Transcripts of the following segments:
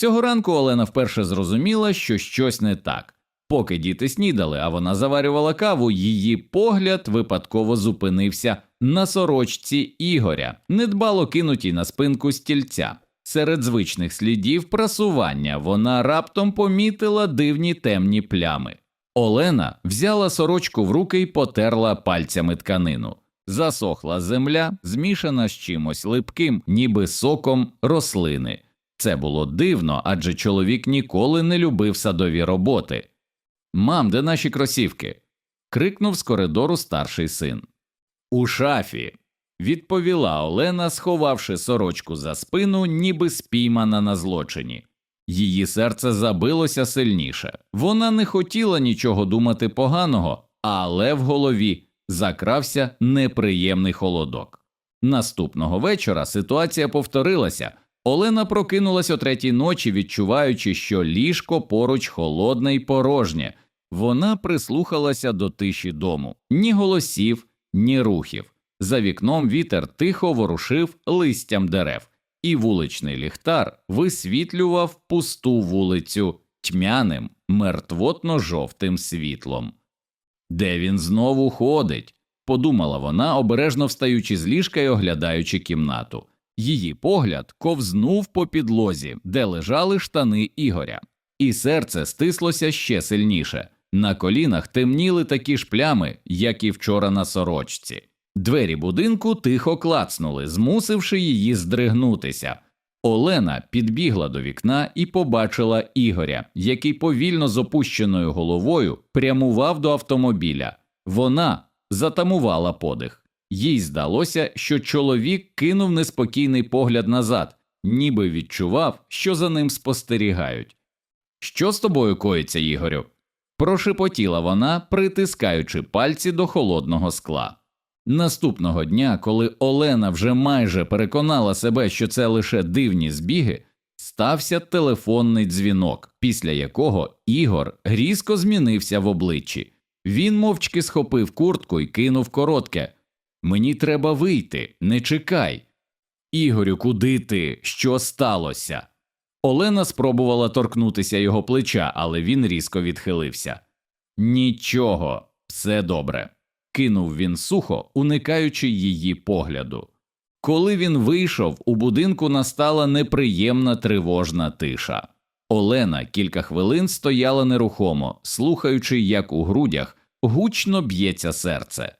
Цього ранку Олена вперше зрозуміла, що щось не так. Поки діти снідали, а вона заварювала каву, її погляд випадково зупинився на сорочці Ігоря, недбало кинутій на спинку стільця. Серед звичних слідів прасування вона раптом помітила дивні темні плями. Олена взяла сорочку в руки і потерла пальцями тканину. Засохла земля, змішана з чимось липким, ніби соком рослини. Це було дивно, адже чоловік ніколи не любив садові роботи. Мам, де наші кросівки? крикнув з коридору старший син. У шафі, відповіла Олена, сховавши сорочку за спину, ніби спіймана на злочині. Її серце забилося сильніше. Вона не хотіла нічого думати поганого, але в голові закрався неприємний холодок. Наступного вечора ситуація повторилася. Олена прокинулась о третій ночі, відчуваючи, що ліжко поруч холодне й порожнє. Вона прислухалася до тиші дому ні голосів, ні рухів. За вікном вітер тихо ворушив листям дерев, і вуличний ліхтар висвітлював пусту вулицю тьмяним, мертвотно жовтим світлом. Де він знову ходить? подумала вона, обережно встаючи з ліжка і оглядаючи кімнату. Її погляд ковзнув по підлозі, де лежали штани Ігоря, і серце стислося ще сильніше. На колінах темніли такі ж плями, як і вчора на сорочці. Двері будинку тихо клацнули, змусивши її здригнутися. Олена підбігла до вікна і побачила Ігоря, який повільно з опущеною головою прямував до автомобіля. Вона затамувала подих. Їй здалося, що чоловік кинув неспокійний погляд назад, ніби відчував, що за ним спостерігають. Що з тобою коїться, Ігорю? прошепотіла вона, притискаючи пальці до холодного скла. Наступного дня, коли Олена вже майже переконала себе, що це лише дивні збіги, стався телефонний дзвінок, після якого Ігор різко змінився в обличчі. Він мовчки схопив куртку і кинув коротке Мені треба вийти, не чекай. Ігорю, куди ти? Що сталося? Олена спробувала торкнутися його плеча, але він різко відхилився. Нічого, все добре, кинув він сухо, уникаючи її погляду. Коли він вийшов, у будинку настала неприємна тривожна тиша. Олена кілька хвилин стояла нерухомо, слухаючи, як у грудях гучно б'ється серце.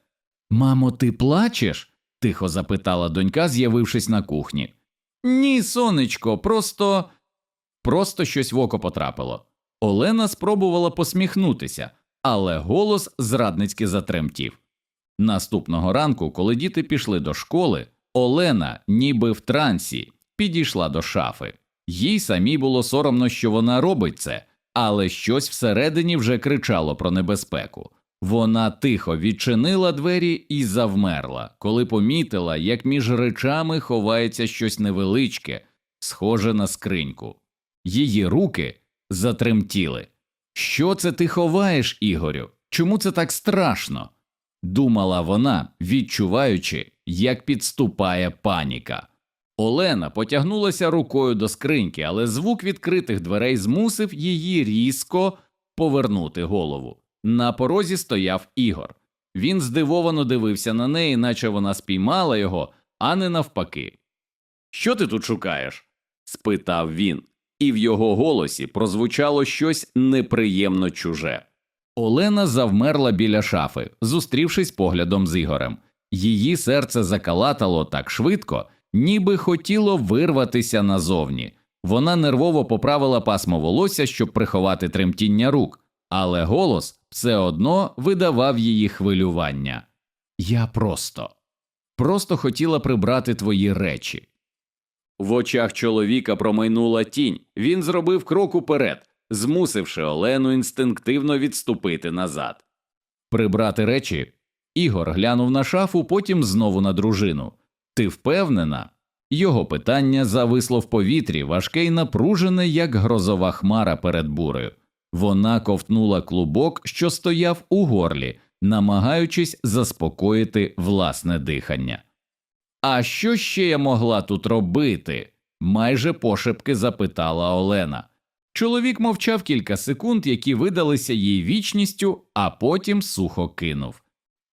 Мамо, ти плачеш? тихо запитала донька, з'явившись на кухні. Ні, сонечко, просто. Просто щось в око потрапило. Олена спробувала посміхнутися, але голос зрадницьки затремтів. Наступного ранку, коли діти пішли до школи, Олена, ніби в трансі, підійшла до шафи. Їй самій було соромно, що вона робить це, але щось всередині вже кричало про небезпеку. Вона тихо відчинила двері і завмерла, коли помітила, як між речами ховається щось невеличке, схоже на скриньку. Її руки затремтіли. Що це ти ховаєш, Ігорю? Чому це так страшно? думала вона, відчуваючи, як підступає паніка. Олена потягнулася рукою до скриньки, але звук відкритих дверей змусив її різко повернути голову. На порозі стояв Ігор. Він здивовано дивився на неї, наче вона спіймала його, а не навпаки. Що ти тут шукаєш? спитав він, і в його голосі прозвучало щось неприємно чуже. Олена завмерла біля шафи, зустрівшись поглядом з Ігорем. Її серце закалатало так швидко, ніби хотіло вирватися назовні. Вона нервово поправила пасмо волосся, щоб приховати тремтіння рук, але голос все одно видавав її хвилювання. Я просто, просто хотіла прибрати твої речі. В очах чоловіка промайнула тінь, він зробив крок уперед, змусивши Олену інстинктивно відступити назад. Прибрати речі. Ігор глянув на шафу, потім знову на дружину. Ти впевнена? Його питання зависло в повітрі, важке й напружене, як грозова хмара перед бурею. Вона ковтнула клубок, що стояв у горлі, намагаючись заспокоїти власне дихання. А що ще я могла тут робити? майже пошепки запитала Олена. Чоловік мовчав кілька секунд, які видалися їй вічністю, а потім сухо кинув.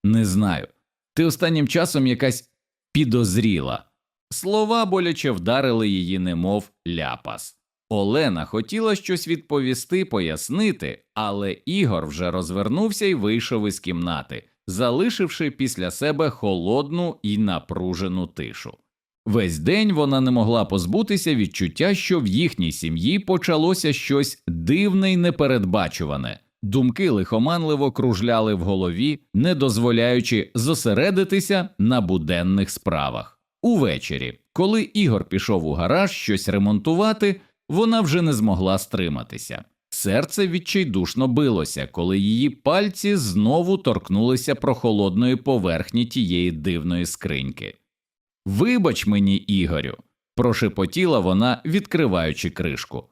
Не знаю. Ти останнім часом якась підозріла. Слова боляче вдарили її, немов ляпас. Олена хотіла щось відповісти, пояснити, але Ігор вже розвернувся і вийшов із кімнати, залишивши після себе холодну і напружену тишу. Весь день вона не могла позбутися відчуття, що в їхній сім'ї почалося щось дивне й непередбачуване. Думки лихоманливо кружляли в голові, не дозволяючи зосередитися на буденних справах. Увечері, коли Ігор пішов у гараж щось ремонтувати, вона вже не змогла стриматися. Серце відчайдушно билося, коли її пальці знову торкнулися прохолодної поверхні тієї дивної скриньки. Вибач мені, Ігорю, прошепотіла вона, відкриваючи кришку.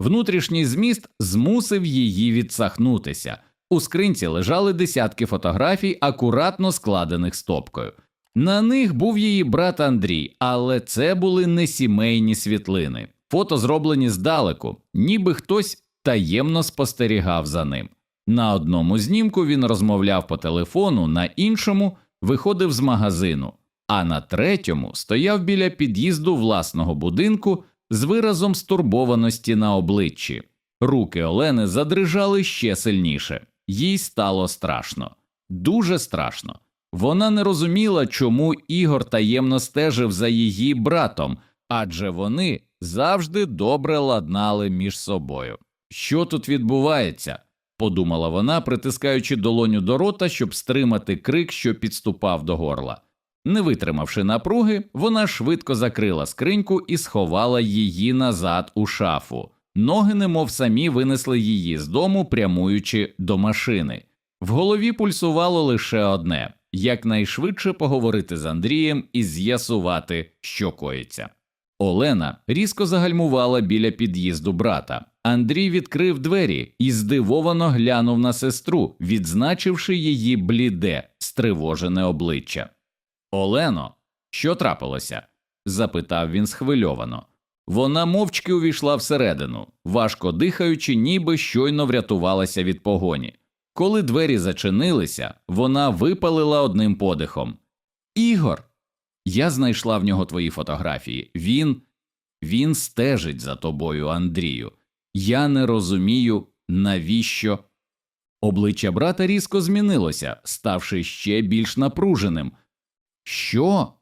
Внутрішній зміст змусив її відсахнутися. У скринці лежали десятки фотографій, акуратно складених стопкою. На них був її брат Андрій, але це були не сімейні світлини. Фото зроблені здалеку, ніби хтось таємно спостерігав за ним. На одному знімку він розмовляв по телефону, на іншому виходив з магазину, а на третьому стояв біля під'їзду власного будинку з виразом стурбованості на обличчі. Руки Олени задрижали ще сильніше, їй стало страшно, дуже страшно. Вона не розуміла, чому Ігор таємно стежив за її братом, адже вони завжди добре ладнали між собою. Що тут відбувається? подумала вона, притискаючи долоню до рота, щоб стримати крик, що підступав до горла. Не витримавши напруги, вона швидко закрила скриньку і сховала її назад у шафу. Ноги, немов самі винесли її з дому, прямуючи до машини. В голові пульсувало лише одне якнайшвидше поговорити з Андрієм і з'ясувати, що коїться. Олена різко загальмувала біля під'їзду брата. Андрій відкрив двері і здивовано глянув на сестру, відзначивши її бліде, стривожене обличчя. Олено, що трапилося? запитав він схвильовано. Вона мовчки увійшла всередину, важко дихаючи, ніби щойно врятувалася від погоні. Коли двері зачинилися, вона випалила одним подихом. Ігор, я знайшла в нього твої фотографії. Він. Він стежить за тобою, Андрію. Я не розумію, навіщо. Обличчя брата різко змінилося, ставши ще більш напруженим. Що?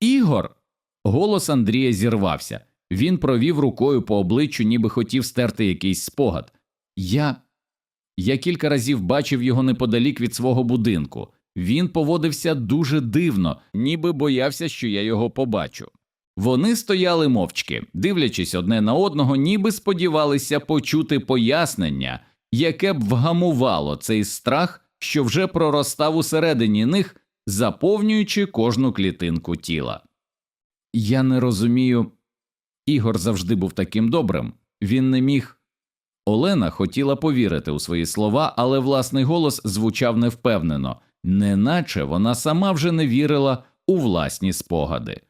Ігор. Голос Андрія зірвався. Він провів рукою по обличчю, ніби хотів стерти якийсь спогад. Я. Я кілька разів бачив його неподалік від свого будинку. Він поводився дуже дивно, ніби боявся, що я його побачу. Вони стояли мовчки, дивлячись одне на одного, ніби сподівалися почути пояснення, яке б вгамувало цей страх, що вже проростав усередині них, заповнюючи кожну клітинку тіла. Я не розумію. Ігор завжди був таким добрим. Він не міг. Олена хотіла повірити у свої слова, але власний голос звучав невпевнено, неначе вона сама вже не вірила у власні спогади.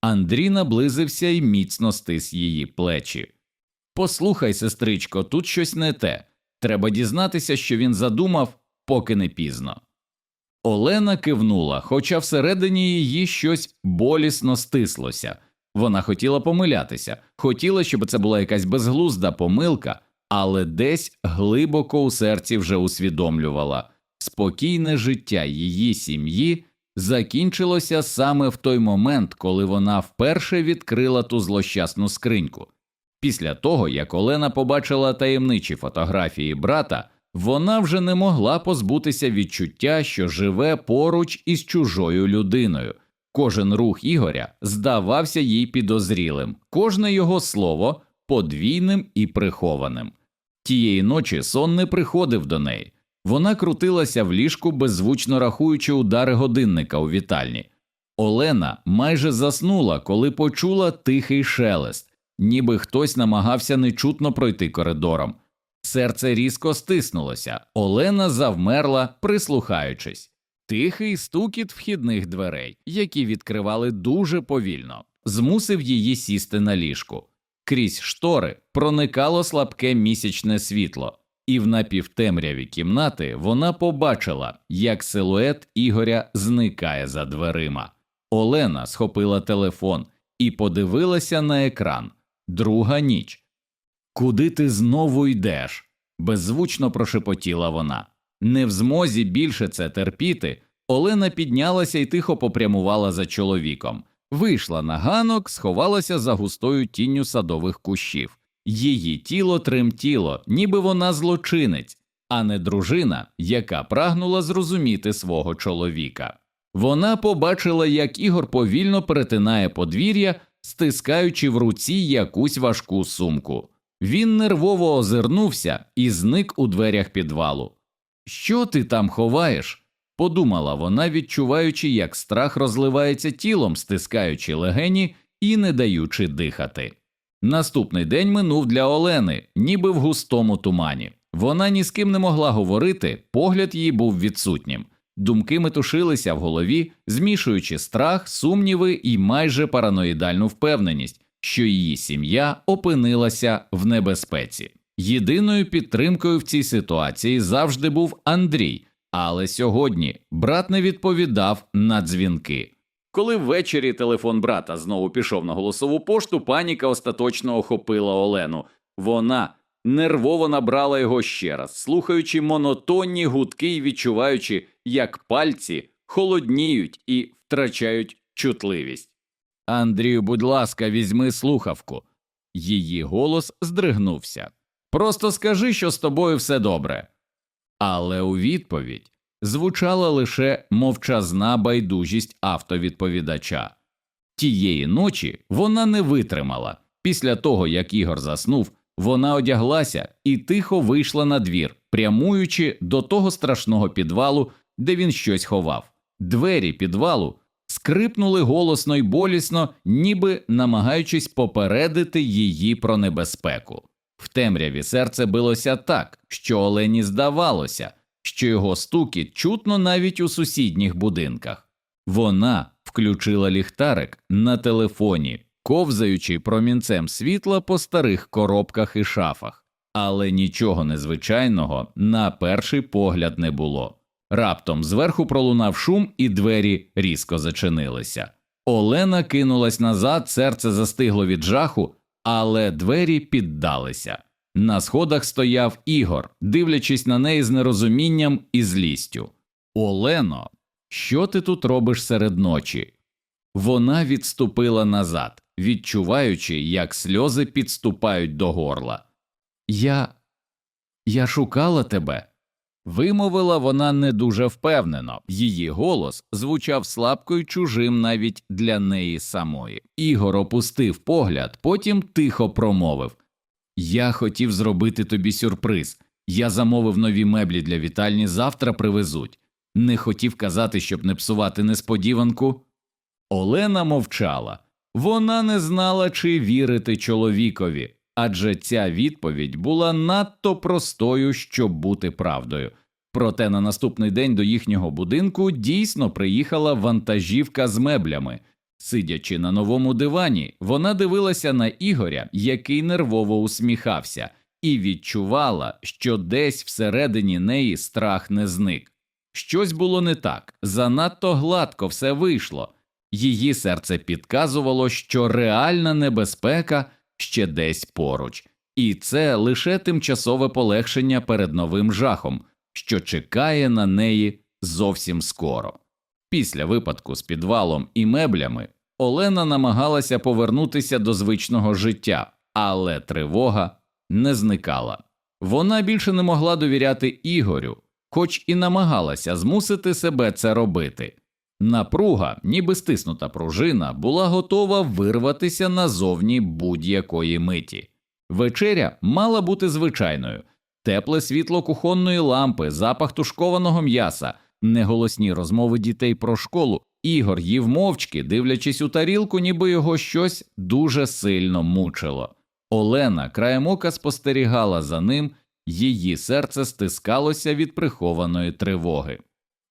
Андрій наблизився і міцно стис її плечі. Послухай, сестричко, тут щось не те. Треба дізнатися, що він задумав, поки не пізно. Олена кивнула, хоча всередині її щось болісно стислося. Вона хотіла помилятися, хотіла, щоб це була якась безглузда помилка, але десь глибоко у серці вже усвідомлювала спокійне життя її сім'ї закінчилося саме в той момент, коли вона вперше відкрила ту злощасну скриньку. Після того, як Олена побачила таємничі фотографії брата, вона вже не могла позбутися відчуття, що живе поруч із чужою людиною. Кожен рух Ігоря здавався їй підозрілим, кожне його слово подвійним і прихованим. Тієї ночі сон не приходив до неї. Вона крутилася в ліжку, беззвучно рахуючи удари годинника у вітальні. Олена майже заснула, коли почула тихий шелест, ніби хтось намагався нечутно пройти коридором. Серце різко стиснулося, Олена завмерла, прислухаючись. Тихий стукіт вхідних дверей, які відкривали дуже повільно. змусив її сісти на ліжку. Крізь штори проникало слабке місячне світло, і в напівтемряві кімнати вона побачила, як силует Ігоря зникає за дверима. Олена схопила телефон і подивилася на екран. Друга ніч. Куди ти знову йдеш? беззвучно прошепотіла вона. Не в змозі більше це терпіти. Олена піднялася і тихо попрямувала за чоловіком. Вийшла на ганок, сховалася за густою тінню садових кущів. Її тіло тремтіло, ніби вона злочинець, а не дружина, яка прагнула зрозуміти свого чоловіка. Вона побачила, як Ігор повільно перетинає подвір'я, стискаючи в руці якусь важку сумку. Він нервово озирнувся і зник у дверях підвалу. Що ти там ховаєш? подумала вона, відчуваючи, як страх розливається тілом, стискаючи легені і не даючи дихати. Наступний день минув для Олени, ніби в густому тумані. Вона ні з ким не могла говорити, погляд її був відсутнім. Думки метушилися в голові, змішуючи страх, сумніви і майже параноїдальну впевненість, що її сім'я опинилася в небезпеці. Єдиною підтримкою в цій ситуації завжди був Андрій, але сьогодні брат не відповідав на дзвінки. Коли ввечері телефон брата знову пішов на голосову пошту, паніка остаточно охопила Олену. Вона нервово набрала його ще раз, слухаючи монотонні гудки і відчуваючи, як пальці холодніють і втрачають чутливість. Андрію, будь ласка, візьми слухавку. Її голос здригнувся. Просто скажи, що з тобою все добре. Але у відповідь звучала лише мовчазна байдужість автовідповідача. Тієї ночі вона не витримала. Після того, як Ігор заснув, вона одяглася і тихо вийшла на двір, прямуючи до того страшного підвалу, де він щось ховав. Двері підвалу скрипнули голосно й болісно, ніби намагаючись попередити її про небезпеку. В темряві серце билося так, що Олені здавалося, що його стукіт чутно навіть у сусідніх будинках. Вона включила ліхтарик на телефоні, ковзаючи промінцем світла по старих коробках і шафах, але нічого незвичайного на перший погляд не було. Раптом зверху пролунав шум, і двері різко зачинилися. Олена кинулась назад, серце застигло від жаху, але двері піддалися. На сходах стояв Ігор, дивлячись на неї з нерозумінням і злістю. Олено, що ти тут робиш серед ночі? Вона відступила назад, відчуваючи, як сльози підступають до горла. Я. Я шукала тебе. Вимовила вона не дуже впевнено, її голос звучав слабко й чужим навіть для неї самої. Ігор опустив погляд, потім тихо промовив Я хотів зробити тобі сюрприз. Я замовив нові меблі для вітальні, завтра привезуть. Не хотів казати, щоб не псувати несподіванку. Олена мовчала. Вона не знала, чи вірити чоловікові, адже ця відповідь була надто простою, щоб бути правдою. Проте на наступний день до їхнього будинку дійсно приїхала вантажівка з меблями. Сидячи на новому дивані, вона дивилася на Ігоря, який нервово усміхався, і відчувала, що десь всередині неї страх не зник. Щось було не так, занадто гладко все вийшло. Її серце підказувало, що реальна небезпека ще десь поруч, і це лише тимчасове полегшення перед новим жахом, що чекає на неї зовсім скоро. Після випадку з підвалом і меблями Олена намагалася повернутися до звичного життя, але тривога не зникала. Вона більше не могла довіряти Ігорю, хоч і намагалася змусити себе це робити. Напруга, ніби стиснута пружина, була готова вирватися назовні будь-якої миті. Вечеря мала бути звичайною тепле світло кухонної лампи, запах тушкованого м'яса, неголосні розмови дітей про школу. Ігор їв мовчки, дивлячись у тарілку, ніби його щось дуже сильно мучило. Олена краєм ока спостерігала за ним, її серце стискалося від прихованої тривоги.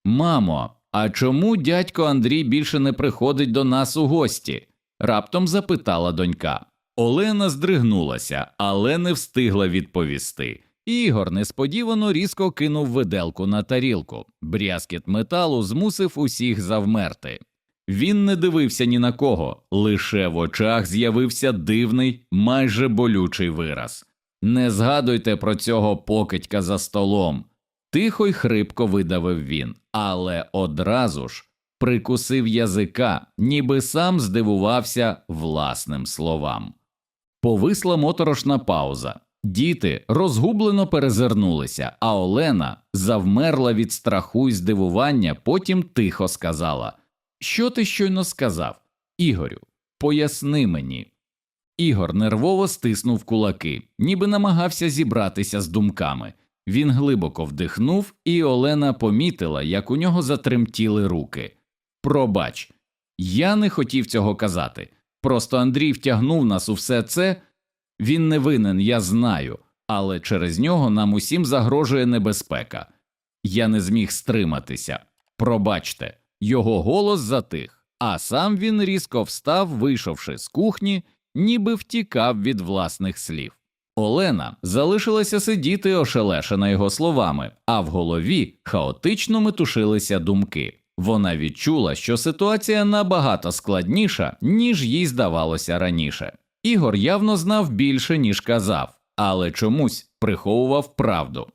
Мамо, а чому дядько Андрій більше не приходить до нас у гості? раптом запитала донька. Олена здригнулася, але не встигла відповісти. Ігор несподівано різко кинув виделку на тарілку. Брязкіт металу змусив усіх завмерти. Він не дивився ні на кого, лише в очах з'явився дивний, майже болючий вираз. Не згадуйте про цього покидька за столом. Тихо й хрипко видавив він, але одразу ж прикусив язика, ніби сам здивувався власним словам. Повисла моторошна пауза. Діти розгублено перезирнулися, а Олена завмерла від страху й здивування, потім тихо сказала Що ти щойно сказав? Ігорю, поясни мені. Ігор нервово стиснув кулаки, ніби намагався зібратися з думками. Він глибоко вдихнув, і Олена помітила, як у нього затремтіли руки. Пробач, я не хотів цього казати. Просто Андрій втягнув нас у все це. Він не винен, я знаю, але через нього нам усім загрожує небезпека. Я не зміг стриматися. Пробачте, його голос затих, а сам він різко встав, вийшовши з кухні, ніби втікав від власних слів. Олена залишилася сидіти ошелешена його словами, а в голові хаотично метушилися думки. Вона відчула, що ситуація набагато складніша, ніж їй здавалося раніше. Ігор явно знав більше, ніж казав, але чомусь приховував правду.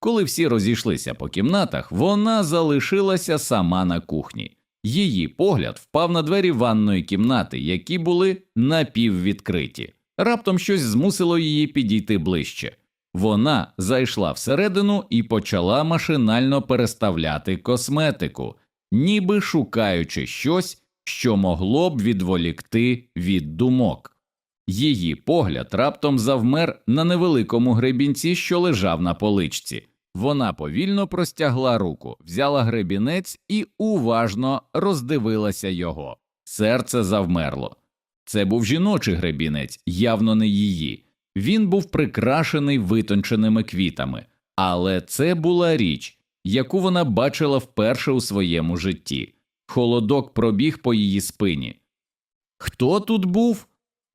Коли всі розійшлися по кімнатах, вона залишилася сама на кухні. Її погляд впав на двері ванної кімнати, які були напіввідкриті. Раптом щось змусило її підійти ближче. Вона зайшла всередину і почала машинально переставляти косметику, ніби шукаючи щось, що могло б відволікти від думок. Її погляд раптом завмер на невеликому гребінці, що лежав на поличці. Вона повільно простягла руку, взяла гребінець і уважно роздивилася його. Серце завмерло. Це був жіночий гребінець, явно не її. Він був прикрашений витонченими квітами, але це була річ, яку вона бачила вперше у своєму житті. Холодок пробіг по її спині. Хто тут був?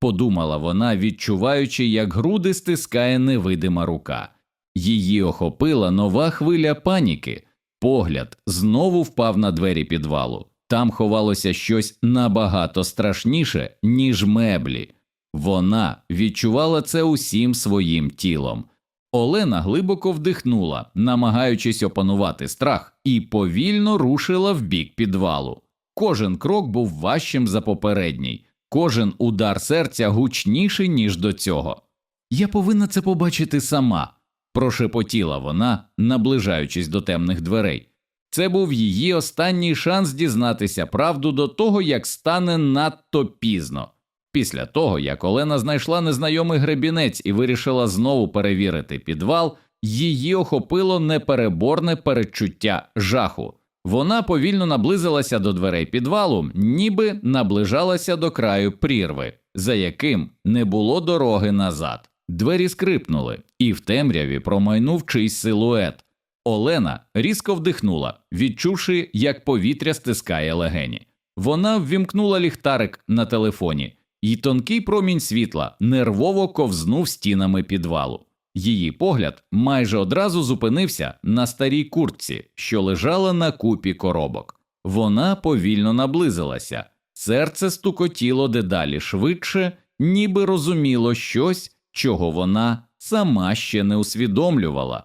Подумала вона, відчуваючи, як груди стискає невидима рука. Її охопила нова хвиля паніки. Погляд знову впав на двері підвалу. Там ховалося щось набагато страшніше, ніж меблі. Вона відчувала це усім своїм тілом. Олена глибоко вдихнула, намагаючись опанувати страх, і повільно рушила в бік підвалу. Кожен крок був важчим за попередній, кожен удар серця гучніший, ніж до цього. Я повинна це побачити сама, прошепотіла вона, наближаючись до темних дверей. Це був її останній шанс дізнатися правду до того, як стане надто пізно. Після того, як Олена знайшла незнайомий гребінець і вирішила знову перевірити підвал, її охопило непереборне передчуття жаху. Вона повільно наблизилася до дверей підвалу, ніби наближалася до краю прірви, за яким не було дороги назад. Двері скрипнули, і в темряві промайнув чийсь силует. Олена різко вдихнула, відчувши, як повітря стискає легені. Вона ввімкнула ліхтарик на телефоні, і тонкий промінь світла нервово ковзнув стінами підвалу. Її погляд майже одразу зупинився на старій куртці, що лежала на купі коробок. Вона повільно наблизилася, серце стукотіло дедалі швидше, ніби розуміло щось, чого вона сама ще не усвідомлювала.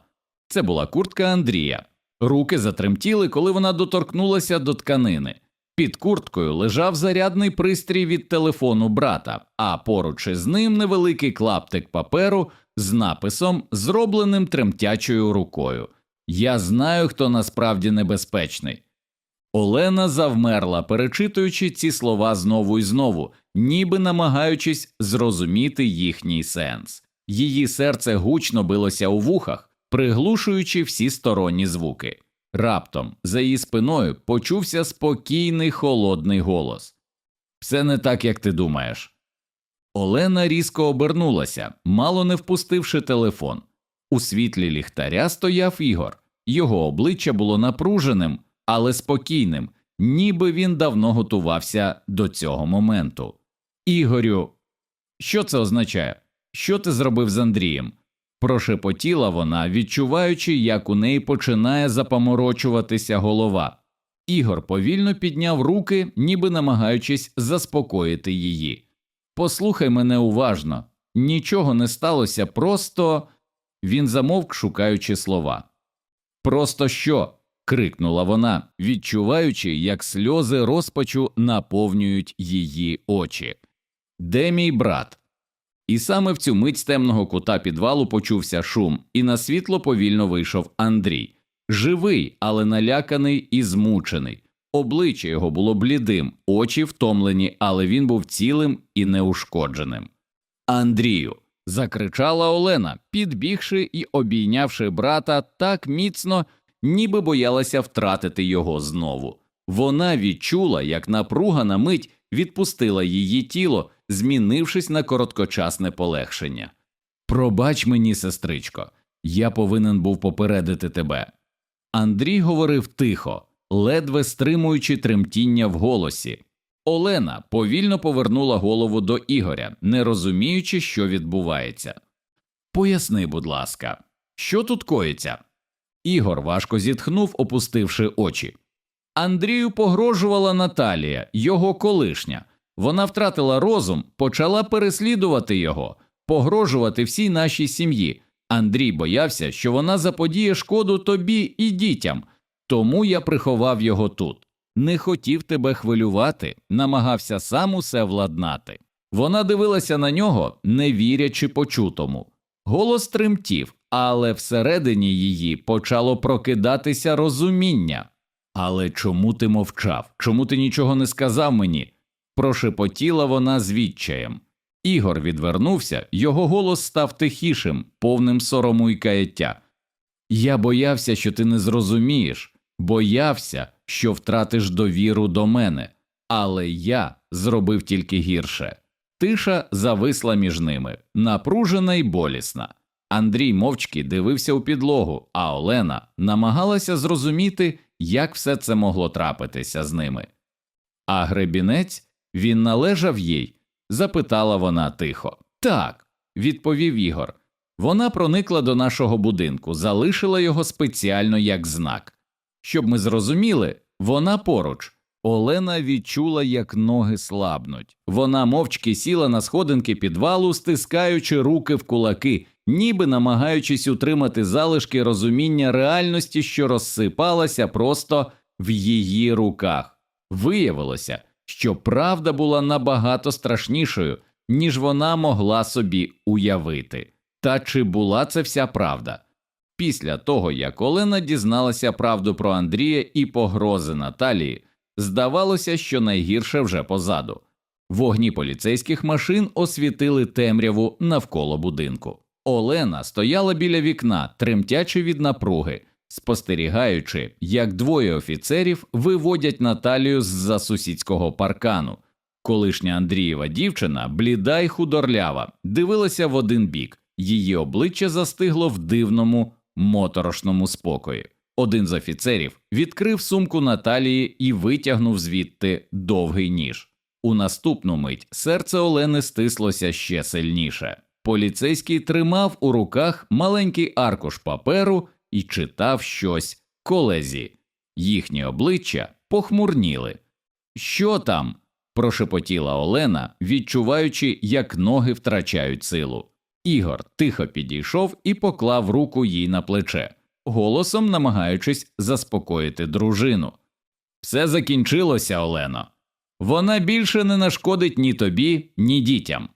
Це була куртка Андрія. Руки затремтіли, коли вона доторкнулася до тканини. Під курткою лежав зарядний пристрій від телефону брата, а поруч із ним невеликий клаптик паперу з написом, зробленим тремтячою рукою. Я знаю, хто насправді небезпечний. Олена завмерла, перечитуючи ці слова знову і знову, ніби намагаючись зрозуміти їхній сенс. Її серце гучно билося у вухах, приглушуючи всі сторонні звуки. Раптом за її спиною почувся спокійний холодний голос Все не так, як ти думаєш. Олена різко обернулася, мало не впустивши телефон. У світлі ліхтаря стояв Ігор. Його обличчя було напруженим, але спокійним, ніби він давно готувався до цього моменту. Ігорю, що це означає? Що ти зробив з Андрієм? Прошепотіла вона, відчуваючи, як у неї починає запаморочуватися голова. Ігор повільно підняв руки, ніби намагаючись заспокоїти її. Послухай мене уважно, нічого не сталося, просто він замовк, шукаючи слова. Просто що? крикнула вона, відчуваючи, як сльози розпачу наповнюють її очі. Де мій брат? І саме в цю мить з темного кута підвалу почувся шум, і на світло повільно вийшов Андрій. Живий, але наляканий і змучений. Обличчя його було блідим, очі втомлені, але він був цілим і неушкодженим. Андрію. закричала Олена, підбігши і обійнявши брата так міцно, ніби боялася втратити його знову. Вона відчула, як напруга на мить відпустила її тіло, змінившись на короткочасне полегшення. Пробач мені, сестричко, я повинен був попередити тебе. Андрій говорив тихо, ледве стримуючи тремтіння в голосі. Олена повільно повернула голову до Ігоря, не розуміючи, що відбувається. Поясни, будь ласка, що тут коїться? Ігор важко зітхнув, опустивши очі. Андрію погрожувала Наталія, його колишня. Вона втратила розум, почала переслідувати його, погрожувати всій нашій сім'ї. Андрій боявся, що вона заподіє шкоду тобі і дітям, тому я приховав його тут. Не хотів тебе хвилювати, намагався сам усе владнати. Вона дивилася на нього, не вірячи почутому. Голос тремтів, але всередині її почало прокидатися розуміння. Але чому ти мовчав? Чому ти нічого не сказав мені? прошепотіла вона з відчаєм. Ігор відвернувся, його голос став тихішим, повним сорому й каяття. Я боявся, що ти не зрозумієш, боявся, що втратиш довіру до мене, але я зробив тільки гірше. Тиша зависла між ними, напружена й болісна. Андрій мовчки дивився у підлогу, а Олена намагалася зрозуміти, як все це могло трапитися з ними. А гребінець він належав їй? запитала вона тихо. Так, відповів Ігор. Вона проникла до нашого будинку, залишила його спеціально як знак. Щоб ми зрозуміли, вона поруч. Олена відчула, як ноги слабнуть. Вона мовчки сіла на сходинки підвалу, стискаючи руки в кулаки, ніби намагаючись утримати залишки розуміння реальності, що розсипалася просто в її руках. Виявилося, що правда була набагато страшнішою, ніж вона могла собі уявити. Та чи була це вся правда? Після того, як Олена дізналася правду про Андрія і погрози Наталії, здавалося, що найгірше вже позаду. Вогні поліцейських машин освітили темряву навколо будинку. Олена стояла біля вікна, тремтячи від напруги, спостерігаючи, як двоє офіцерів виводять Наталію з за сусідського паркану. Колишня Андрієва дівчина, бліда й худорлява, дивилася в один бік, її обличчя застигло в дивному, моторошному спокої. Один з офіцерів відкрив сумку Наталії і витягнув звідти довгий ніж. У наступну мить серце Олени стислося ще сильніше. Поліцейський тримав у руках маленький аркуш паперу і читав щось колезі. Їхні обличчя похмурніли. Що там? прошепотіла Олена, відчуваючи, як ноги втрачають силу. Ігор тихо підійшов і поклав руку їй на плече, голосом намагаючись заспокоїти дружину. Все закінчилося, Олено. Вона більше не нашкодить ні тобі, ні дітям.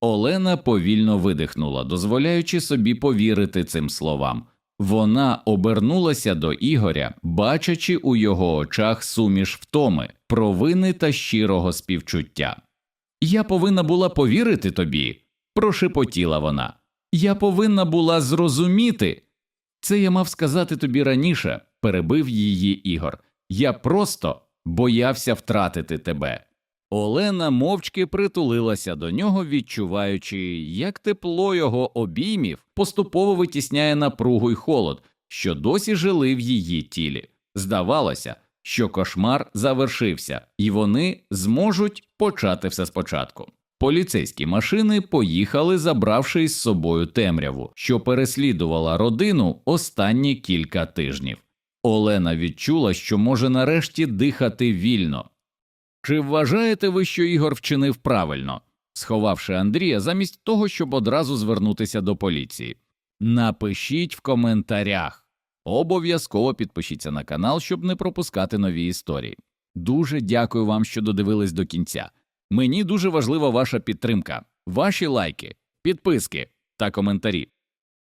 Олена повільно видихнула, дозволяючи собі повірити цим словам. Вона обернулася до Ігоря, бачачи у його очах суміш втоми, провини та щирого співчуття. Я повинна була повірити тобі, прошепотіла вона. Я повинна була зрозуміти. Це я мав сказати тобі раніше, перебив її Ігор. Я просто боявся втратити тебе. Олена мовчки притулилася до нього, відчуваючи, як тепло його обіймів поступово витісняє напругу й холод, що досі жили в її тілі. Здавалося, що кошмар завершився, і вони зможуть почати все спочатку. Поліцейські машини поїхали, забравши із собою темряву, що переслідувала родину останні кілька тижнів. Олена відчула, що може нарешті дихати вільно. Чи вважаєте ви, що Ігор вчинив правильно, сховавши Андрія замість того, щоб одразу звернутися до поліції? Напишіть в коментарях. Обов'язково підпишіться на канал, щоб не пропускати нові історії. Дуже дякую вам, що додивились до кінця. Мені дуже важлива ваша підтримка, ваші лайки, підписки та коментарі.